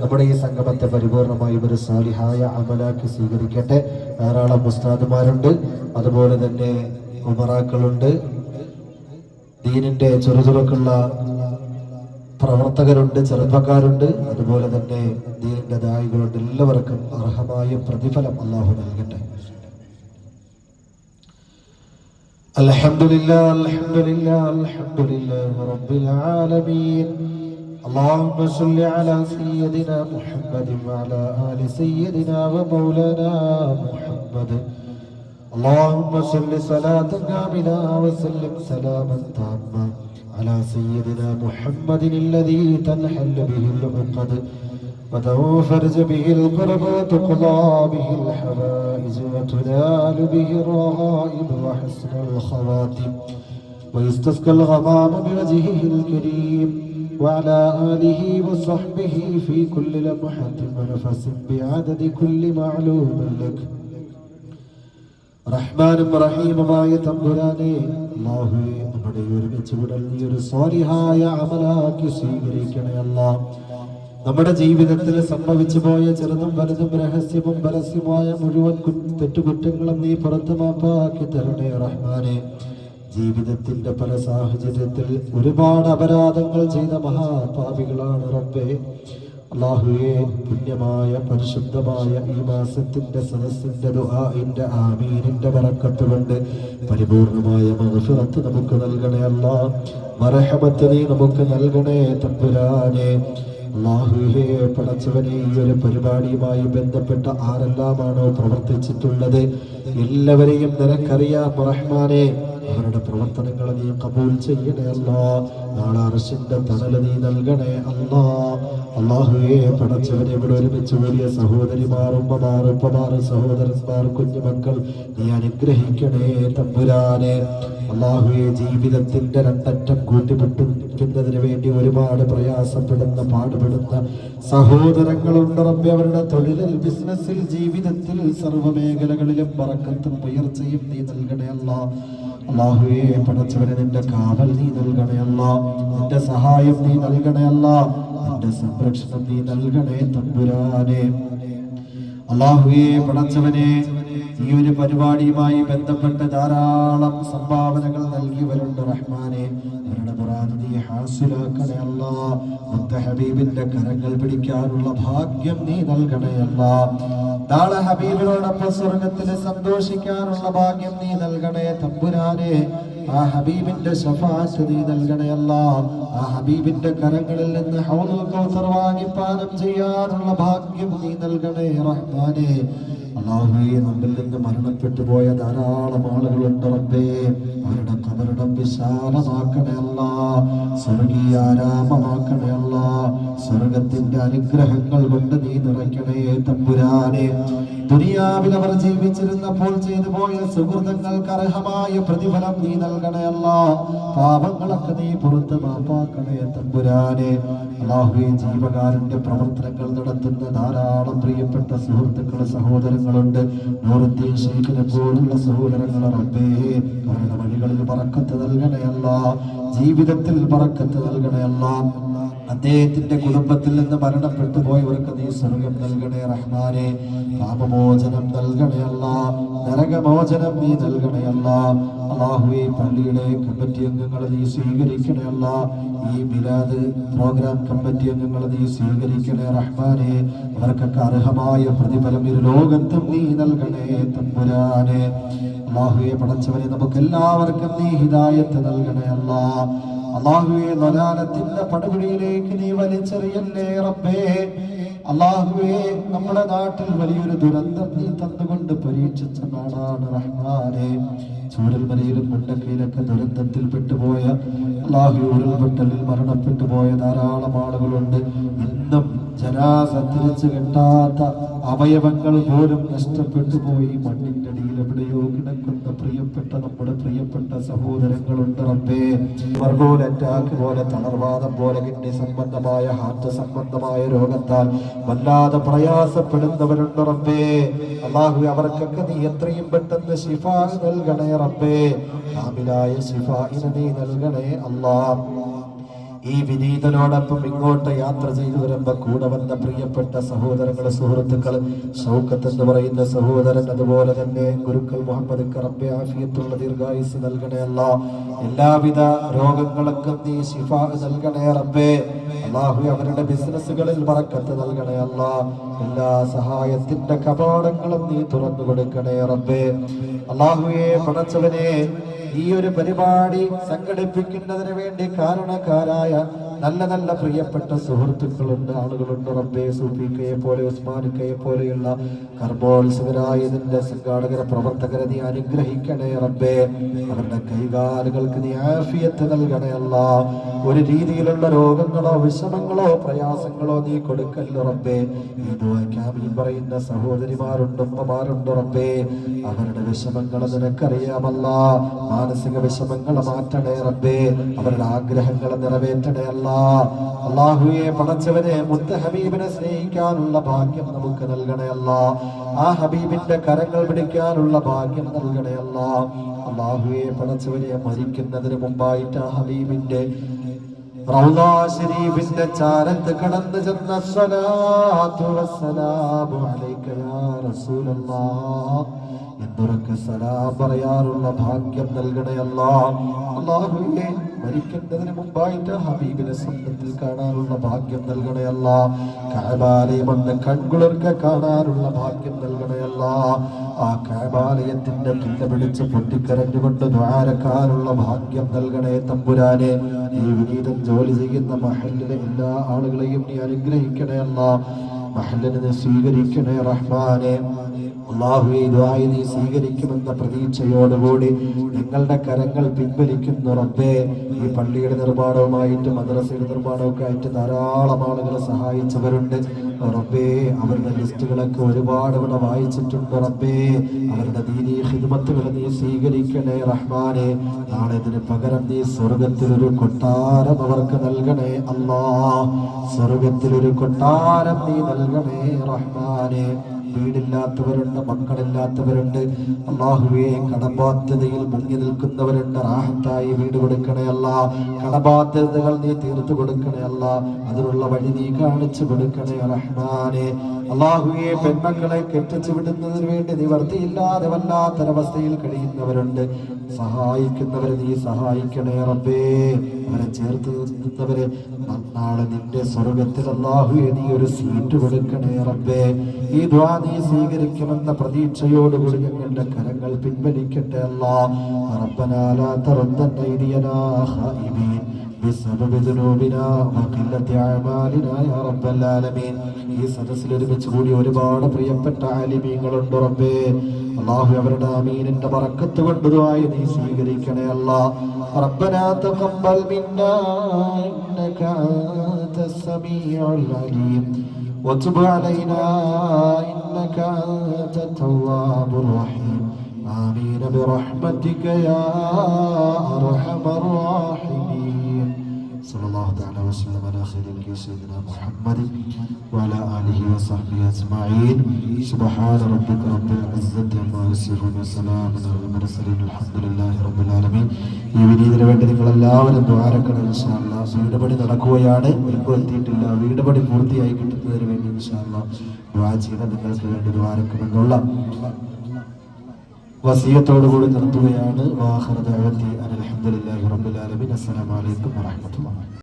നമ്മുടെ ഈ സംഗമത്തെ പരിപൂർണമായി ഒരു സാലിഹായ അമലാക്കി സ്വീകരിക്കട്ടെ ധാരാളം ഉസ്താദുമാരുണ്ട് അതുപോലെ തന്നെ ഉമറാക്കളുണ്ട് ദീനിന്റെ ചെറുതുറക്കുള്ള പ്രവർത്തകരുണ്ട് ചെറുപ്പക്കാരുണ്ട് അതുപോലെ തന്നെ ദീനിന്റെ ദായികളുണ്ട് എല്ലാവർക്കും അർഹമായ പ്രതിഫലം അള്ളാഹു നൽകട്ടെ الحمد لله الحمد لله الحمد لله رب العالمين اللهم صل على سيدنا محمد وعلى آل سيدنا ومولانا محمد. اللهم صل صلاة كاملة وسلم سلاما تاما على سيدنا محمد الذي تنحل به العقد وتنفرج به الكرب وتقضى به الحوائج وتنال به الرغائب وحسن الخواتم. ويستسقى الغمام بوجهه الكريم. وعلى آله وصحبه في كل لمحة ونفس بعدد كل معلوم لك റഹ്മാനും റഹീമുമായ തമ്പുരാനെ അല്ലാഹുവേ നമ്മുടെ ഈ ഒരുമിച്ച് വിടൽ നീ ഒരു സ്വാലിഹായ അമലാക്കി സ്വീകരിക്കണേ അല്ലാ നമ്മുടെ ജീവിതത്തിൽ സംഭവിച്ചു പോയ ചെറുതും വലുതും രഹസ്യവും പരസ്യമായ മുഴുവൻ കു- തെറ്റുകുറ്റങ്ങളും നീ പുറത്തു മാപ്പാക്കി തരണേ റഹ്മാനെ ജീവിതത്തിന്റെ പല സാഹചര്യത്തിൽ ഒരുപാട് അപരാധങ്ങൾ ചെയ്ത മഹാപാപികളാണ് റബ്ബേ. അള്ളാഹുയെ പുണ്യമായ പരിശുദ്ധമായ ഈ മാസത്തിന്റെ സദസ്സിന്റെ ദുആഇന്റെ ആമീനിന്റെ ബറക്കത്ത് കൊണ്ട് പരിപൂർണമായ മഗ്ഫിറത്ത് നമുക്ക് നൽകണേ അല്ല. മർഹമത്ത് നീ നമുക്ക് നൽകണേ തമ്പുരാനെ. അള്ളാഹുഹേ പടച്ചവനെ ഈ ഒരു പരിപാടിയുമായി ബന്ധപ്പെട്ട ആരെല്ലാമാണോ പ്രവർത്തിച്ചിട്ടുള്ളത്? എല്ലാവരെയും നിനക്കറിയാം റഹ്മാനെ. അവരുടെ പ്രവർത്തനങ്ങൾ നീ കബൂൽ ചെയ്യണേ അല്ലാ. നാളെ അർശിന്റെ തണൽ നീ നൽകണേ അല്ലാ. അള്ളാഹുവേ പടച്ചവനെ ഇവിടെ ഒരുമിച്ച് കൂടിയ സഹോദരിമാർ ഉമ്മമാർ ഉപ്പമാർ സഹോദരന്മാർ കുഞ്ഞുമക്കൾ നീ അനുഗ്രഹിക്കണേ തമ്പുരാനെ. അള്ളാഹുവെ ജീവിതത്തിന്റെ രണ്ടറ്റം കൂട്ടിമുട്ടിക്കുന്നതിന് വേണ്ടി ഒരുപാട് പ്രയാസപ്പെടുന്ന പാടുപെടുന്ന സഹോദരങ്ങളുണ്ട് റബ്ബെ. അവരുടെ തൊഴിലിൽ ബിസിനസ്സിൽ ജീവിതത്തിൽ സർവ മേഖലകളിലും പറക്കത്തും ഉയർച്ചയും നീ നൽകണേ അല്ലാ. അള്ളാഹുവേ പടച്ചവനെ നിന്റെ കാവൽ നീ നൽകണയല്ല നിന്റെ സഹായം നീ നൽകണയല്ല നിന്റെ സംരക്ഷണം നീ നൽകണേ തമ്പുരാനെ. അള്ളാഹുവേ പടച്ചവനെ ഈ ഒരു പരിപാടിയുമായി ബന്ധപ്പെട്ട ധാരാളം സംഭാവനകൾ നൽകിയവരുണ്ട് റഹ്മാനെ. ഹബീബിന്റെ കരങ്ങൾ പിടിക്കാനുള്ള ഭാഗ്യം നീ നൽകണേ നാളെ ഹബീബിനോടൊപ്പം സ്വർഗത്തിൽ സന്തോഷിക്കാനുള്ള ഭാഗ്യം നീ നൽകണേ തമ്പുരാനെ. ആ ഹബീബിന്റെ ശഫാത്ത് നൽകണയല്ല ആ ഹബീബിന്റെ കരങ്ങളിൽ നിന്ന് ഹൗലുൽ കൗസർ വാങ്ങി പാനം ചെയ്യാനുള്ള ഭാഗ്യം നീ നൽകണേ റഹ്മാനെ. അള്ളാഹുവേ നമ്മിൽ നിന്ന് മരണപ്പെട്ടു പോയ ധാരാളം ആളുകളുണ്ട് റബ്ബേ. അവരുടെ കബറിടം വിശാലമാക്കണേ സ്വർഗീയാരാമമാക്കണയല്ല സ്വർഗത്തിന്റെ അനുഗ്രഹങ്ങൾ കൊണ്ട് നീ നിറയ്ക്കണേ തമ്പുരാനെ. ദുനിയാവിൽ അവർ ജീവിച്ചിരുന്നപ്പോൾ ചെയ്തു പോയ സുഹൃതങ്ങൾക്ക് അർഹമായ പ്രതിഫലം നീ നൽകണയല്ല പാപങ്ങളൊക്കെ നീ പുറത്ത് മാപ്പാക്കണേ തമ്പുരാനെ. അള്ളാഹുവെ ജീവകാരന്റെ പ്രവർത്തനങ്ങൾ നടത്തുന്ന ധാരാളം പ്രിയപ്പെട്ട സുഹൃത്തുക്കൾ സഹോദരങ്ങളുണ്ട്. നൂറുദ്ദീൻ പോലുള്ള സഹോദരങ്ങൾ റബ്ബേ അവരുടെ വഴികളിൽ പറക്കത്ത് നൽകണയല്ല ജീവിതത്തിൽ പറക്കത്ത് നൽകണേ നൽകണയല്ല അദ്ദേഹത്തിന്റെ കുടുംബത്തിൽ നിന്ന് മരണപ്പെട്ടു പോയവർക്ക് നീ സ്വർഗം നൽകണേ റഹ്മാനെ. പാപമോചനം നൽകണേ അല്ല. നരകമോചനം നീ നൽകണേ അല്ല. അള്ളാഹുവെ പള്ളിയുടെ കമ്മിറ്റി അംഗങ്ങളെ നീ സ്വീകരിക്കണയല്ല ഈ മിലാദ് പ്രോഗ്രാം കമ്മിറ്റി അംഗങ്ങളെ നീ സ്വീകരിക്കണേ റഹ്മാനെ. അവർക്കൊക്കെ അർഹമായ പ്രതിഫലം ഇരു ലോകത്തും നീ നൽകണേ തമ്പുരാനെ. അള്ളാഹുവെ പടച്ചവനെ നമുക്ക് എല്ലാവർക്കും നീ ഹിദായത്ത് നൽകണേ അല്ല. അള്ളാഹുവെ നലാലത്തിന്റെ പടുകുഴിയിലേക്ക് നീ വലിച്ചെറിയല്ലേ റബ്ബേ. അള്ളാഹുവെ നമ്മുടെ നാട്ടിൽ വലിയൊരു ദുരന്തം നീ തന്നുകൊണ്ട് പരീക്ഷിച്ച നാടാണ് റഹ്മാനെ. ചൂരൽമലയിലും മുണ്ടക്കയിലൊക്കെ ദുരന്തത്തിൽ പെട്ടുപോയ അള്ളാഹു ഉരുൾപൊട്ടലിൽ മരണപ്പെട്ടു പോയ ധാരാളം ആളുകളുണ്ട്. ഇന്നും ജനാസ കിട്ടാത്ത അവയവങ്ങൾ പോലും നഷ്ടപ്പെട്ടു പോയി. മണ്ണിന്റെ അടിയിൽ എവിടെയോ പ്രിയപ്പെട്ട നമ്മുടെ പ്രിയപ്പെട്ട സഹോദരങ്ങളുണ്ട് റബ്ബേ. പോലെ അറ്റാക്ക് പോലെ തളർവാദം പോലെ കിഡ്നി സംബന്ധമായ ഹാർട്ട് സംബന്ധമായ രോഗത്താൽ വല്ലാതെ പ്രയാസപ്പെടുന്നവരുണ്ട് റബ്ബേ. അള്ളാഹു അവർക്കൊക്കെ നീ എത്രയും പെട്ടെന്ന് ശിഫ നൽകണേ റബ്ബേ. കാമിലായ ശിഫ നീ നൽകണേ അല്ലാ ഈ വിനീതനോടൊപ്പം ഇങ്ങോട്ട് യാത്ര ചെയ്തു വരുമ്പോ കൂടെ വന്ന പ്രിയപ്പെട്ട സഹോദരങ്ങളെ സുഹൃത്തുക്കൾ ഷൗക്കത്ത് എന്ന് പറയുന്ന സഹോദരൻ അതുപോലെ തന്നെ ഗുരുക്കൾ മുഹമ്മദ് കറബെ ആഫിയത്തുള്ള ദീർഘായുസ് നൽകണേ അല്ല. എല്ലാവിധ രോഗങ്ങൾക്കും നീ ശിഫാ നൽകണേ റബ്ബേ. അള്ളാഹു അവരുടെ ബിസിനസ്സുകളിൽ മറക്കത്ത് നൽകണേ അല്ല. എല്ലാ സഹായത്തിന്റെ കപാടങ്ങളും നീ തുറന്നു കൊടുക്കണേ റബ്ബേ. അള്ളാഹുയെ പടച്ചവനെ ഈ ഒരു പരിപാടി സംഘടിപ്പിക്കുന്നതിന് വേണ്ടി കാരണക്കാരായ നല്ല നല്ല പ്രിയപ്പെട്ട സുഹൃത്തുക്കളുണ്ട് ആളുകളുണ്ട്. റബ്ബെ സൂഫിക്കയെ പോലെ ഉസ്മാനിക്കയെ പോലെയുള്ള കർമ്മോത്സവരായ സംഘാടകരെ പ്രവർത്തകരെ നീ അനുഗ്രഹിക്കണേ റബ്ബെ. അവരുടെ കൈകാലുകൾക്ക് നീ ആഫിയത്ത് നൽകണേ ഒരു രീതിയിലുള്ള രോഗങ്ങളോ വിഷമങ്ങളോ പ്രയാസങ്ങളോ നീ കൊടുക്കല്ല റബ്ബെ. ഈ പറയുന്ന സഹോദരിമാരുണ്ട് ഉമ്മമാരുണ്ട് റബ്ബെ. അവരുടെ വിഷമങ്ങൾ നിനക്കറിയാമല്ല മാനസിക വിഷമങ്ങൾ മാറ്റണേ റബ്ബെ. അവരുടെ ആഗ്രഹങ്ങൾ നിറവേറ്റണേ അല്ല. അള്ളാഹുയെ പടച്ചവനെ മുത്ത ഹബീബിനെ സ്നേഹിക്കാനുള്ള ഭാഗ്യം നമുക്ക് നൽകണയല്ല ആ ഹബീബിന്റെ കരങ്ങൾ പിടിക്കാനുള്ള ഭാഗ്യം നൽകണയല്ല അള്ളാഹുയെ പടച്ചവനെ മരിക്കുന്നതിന് മുമ്പായിട്ട് ആ ഹബീബിന്റെ ചാരത്ത് കടന്നു ചെന്ന സ്വലാത്തു വസ്സലാമു യാ റസൂലല്ലാഹ് എന്തുറക്കെ സലാം പറയാറുള്ള ഭാഗ്യം നൽകണേ അല്ലാ. അല്ലാഹുവേ മരിക്കുന്നതിന് മുമ്പായിട്ട് ഹബീബിനെ സ്വപ്നത്തിൽ കാണാനുള്ള ഭാഗ്യം നൽകണേ അല്ലാ. കഅബാലയം കൺകുളിർക്ക കാണാനുള്ള ഭാഗ്യം നൽകണേ അല്ലാ. ആ കഅബാലയത്തിന്റെ പിന്നെ പിടിച്ച് പൊട്ടിക്കരഞ്ഞുകൊണ്ട് ദ്വാരക്കാനുള്ള ഭാഗ്യം നൽകണേ തമ്പുരാനെ. ഈ വിനീതം ജോലി ചെയ്യുന്ന മഹലിലെ എല്ലാ ആളുകളെയും നീ അനുഗ്രഹിക്കണേ അല്ലാ. മഹലിനെ സ്വീകരിക്കണേ റഹ്മാനെ. അള്ളാഹുവെ സ്വീകരിക്കുമെന്ന പ്രതീക്ഷയോടുകൂടി ഞങ്ങളുടെ കരങ്ങൾ പിൻവലിക്കുന്ന റബ്ബേ. ഈ പള്ളിയുടെ നിർമ്മാണവുമായിട്ട് മദ്രസയുടെ നിർമ്മാണമൊക്കെ ആയിട്ട് ധാരാളം ആളുകളെ സഹായിച്ചവരുണ്ട്. റബ്ബേ അവരുടെ ലിസ്റ്റുകളൊക്കെ ഒരുപാട് ഇവിടെ വായിച്ചിട്ടുണ്ട് റബ്ബേ. അവരുടെ ദീനീ ഹിദ്മത്തുകൾ നീ സ്വീകരിക്കണേ റഹ്മാനെ. നാളെ ഇതിന് പകരം നീ സ്വർഗത്തിലൊരു കൊട്ടാരം അവർക്ക് നൽകണേ അല്ലാ സ്വർഗത്തിലൊരു കൊട്ടാരം നീ നൽകണേ റഹ്മാനെ. വീടില്ലാത്തവരുണ്ട് മക്കളില്ലാത്തവരുണ്ട്. അള്ളാഹുവെ കടബാധ്യതയിൽ മുങ്ങി നിൽക്കുന്നവരുണ്ട്. റാഹത്തായി വീട് കൊടുക്കണേ അല്ല കടബാധ്യതകൾ നീ തീർത്തു കൊടുക്കണേ അല്ല. അതിനുള്ള വഴി നീ കാണിച്ചു കൊടുക്കണേ റഹ്മാനെ. അള്ളാഹുയെ പെൺമക്കളെ കെട്ടിച്ചു വിടുന്നതിന് വേണ്ടി നിവർത്തിയില്ലാതെ വല്ലാത്തൊരവസ്ഥയിൽ കഴിയുന്നവരുണ്ട്. സഹായിക്കുന്നവരെ നീ സഹായിക്കണേ റബ്ബേ. അവരെ ചേർത്ത് നിർത്തുന്നവരെ നാളെ നിന്റെ സ്വർഗത്തിൽ അള്ളാഹുയെ നീ ഒരു സീറ്റ് കൊടുക്കണേ റബ്ബേ. ഈ ദ്വാ നീ സ്വീകരിക്കുമെന്ന പ്രതീക്ഷയോടുകൂടി ഞങ്ങളുടെ കരങ്ങൾ പിൻവലിക്കട്ടെ അല്ലാ. റബ്ബനാലാ ലാ തറദ്ദൻ ഐദിയനാ ഖായിബീൻ بسبب ذنوبنا وقلة أعمالنا يا رب العالمين ഈ സദസ്സിൽ ഒരുമിച്ച് കൂടി ഒരുപാട് പ്രിയപ്പെട്ട ആലിമീങ്ങളുണ്ട് റബ്ബേ അള്ളാഹു അവരുടെ അമീനിന്റെ പറക്കത്ത് കൊണ്ടതുമായി നീ സ്വീകരിക്കണേ അല്ലാ ربنا تقبل منا إنك أنت السميع العليم وتب علينا إنك أنت التواب الرحيم آمين برحمتك يا أرحم الراحمين صلى الله تعالى وسلم على خير الخلق سيدنا محمد وعلى آله وصحبه أجمعين سبحان ربك رب العزة عما يصفون وسلام على المرسلين الحمد لله رب العالمين ഈ വിനീതിന് വേണ്ടി നിങ്ങൾ എല്ലാവരും ദ്വാരക്കണം ഇൻഷാല്ല വീട് പണി നടക്കുകയാണ് ഇപ്പോൾ എത്തിയിട്ടില്ല വീട് പണി പൂർത്തിയായി കിട്ടുന്നതിന് വേണ്ടി ഇൻഷാല്ല ദ്വാ ചെയ്യണം നിങ്ങൾക്ക് വേണ്ടി ദ്വാരക്കുമെന്നുള്ള വസീയത്തോടു കൂടി നിർത്തുകയാണ് വാഹർ ദഅവത്തി അൽഹംദുലില്ലാഹി റബ്ബിൽ ആലമീൻ അസ്സലാമു അലൈക്കും വറഹ്മത്തുള്ളാഹി